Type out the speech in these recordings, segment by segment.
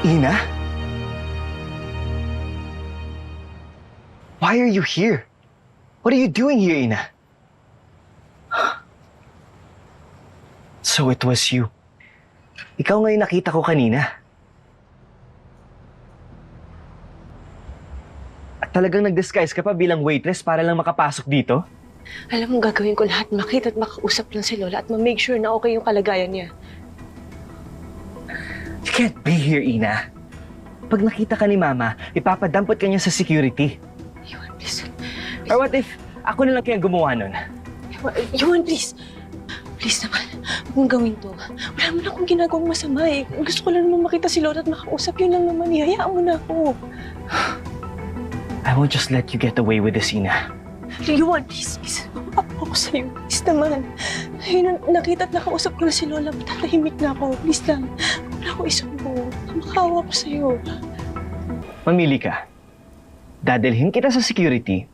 Ina? Why are you here? What are you doing here, Ina? So it was you. Ikaw nga yung nakita ko kanina. At talagang nag-disguise ka pa bilang waitress para lang makapasok dito? Alam mo, gagawin ko lahat makita at makausap lang si Lola at ma-make sure na okay yung kalagayan niya. You can't be here, Ina. Pag nakita ka ni Mama, ipapadampot ka niya sa security. Yuan, please. Or what if ako na lang kaya gumawa nun? Yuan, please. Please naman, huwag mong gawin to. Wala mo na akong ginagawang masama eh. Gusto ko lang naman makita si Lola at makausap. Yun lang naman. Ihayaan mo na ako. I won't just let you get away with this, Ina. Yuan, please, please. Ako ako sa'yo. Please naman. Ayun, nakita at nakausap ko na si Lola. Matatahimik na ako. Please lang. Wala ko isumbo. Makawa ko sa'yo. Mamili ka. Dadalhin kita sa security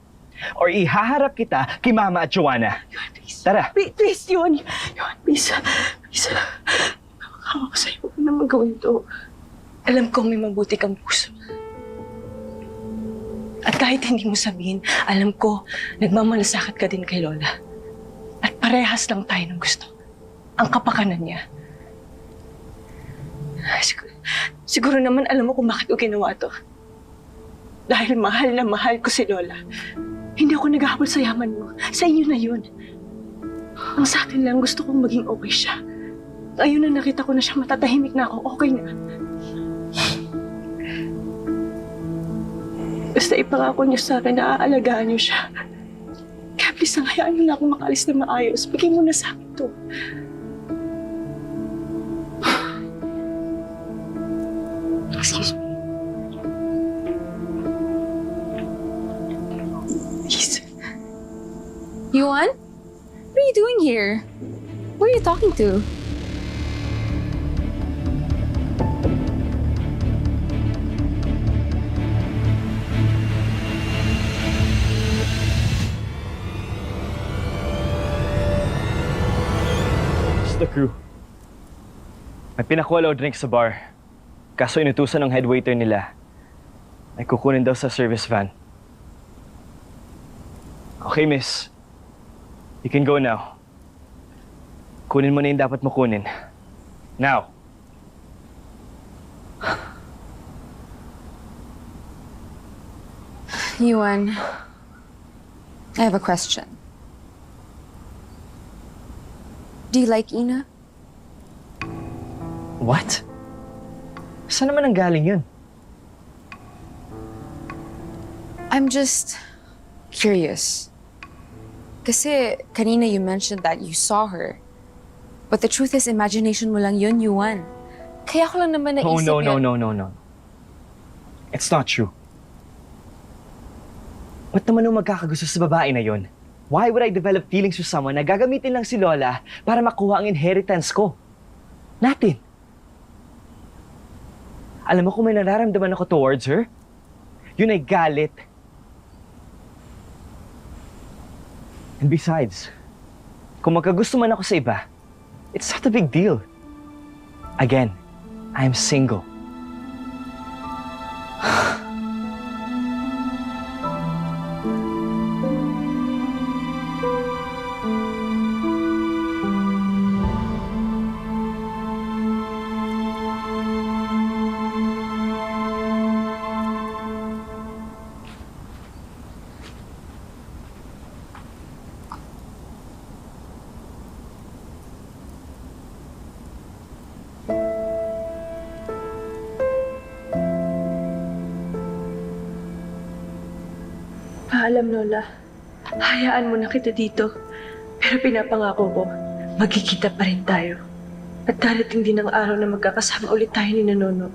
or ihaharap kita kay Mama at Joanna. Yuan, please. Tara! Please, please, Yuan. Yuan, please. Please. Makawa ko sa'yo. Huwag mo naman gawin to. Alam ko may mabuti kang puso. At kahit hindi mo sabihin, alam ko, nagmamalasakit ka din kay Lola. At parehas lang tayo ng gusto. Ang kapakanan niya. Siguro naman alam mo kung bakit ko ginawa to. Dahil mahal na mahal ko si Lola. Hindi ako naghahabol sa yaman mo. Sa inyo na yun. Ang sa akin lang, gusto kong maging okay siya. Ngayon na nakita ko na siya matatahimik na ako, okay na. Basta ipangako niyo sa akin na aalagaan niyo siya. Kaya please, hayaan niyo na akong makaalis na maayos. Bigay mo na sa akin to. Excuse me. Please. Yuan? What are you doing here? Who are you talking to? This is the crew. May pinakuha drink sa bar. Kaso inutusan ng head waiter nila. May kukunin daw sa service van. Okay, miss. You can go now. Kunin mo na yung dapat mo kunin. Now. Yuan, I have a question. Do you like Ina? What? Saan naman ang galing yun? I'm just curious. Kasi kanina you mentioned that you saw her. But the truth is, imagination mo lang yun, Yuan. Kaya ko lang naman Oh, naisip no, no, yun. no, no, no. It's not true. Ba't naman nung magkakagusto sa babae na yon? Why would I develop feelings for someone na gagamitin lang si Lola para makuha ang inheritance ko? Natin. Alam mo kung may nararamdaman ako towards her? Yun ay galit. And besides, kung magkagusto man ako sa iba, it's not a big deal. Again, I'm single. Paalam, Lola. Hayaan mo na kita dito. Pero pinapangako ko, magkikita pa rin tayo. At darating din ang araw na magkakasama ulit tayo ni Nanono.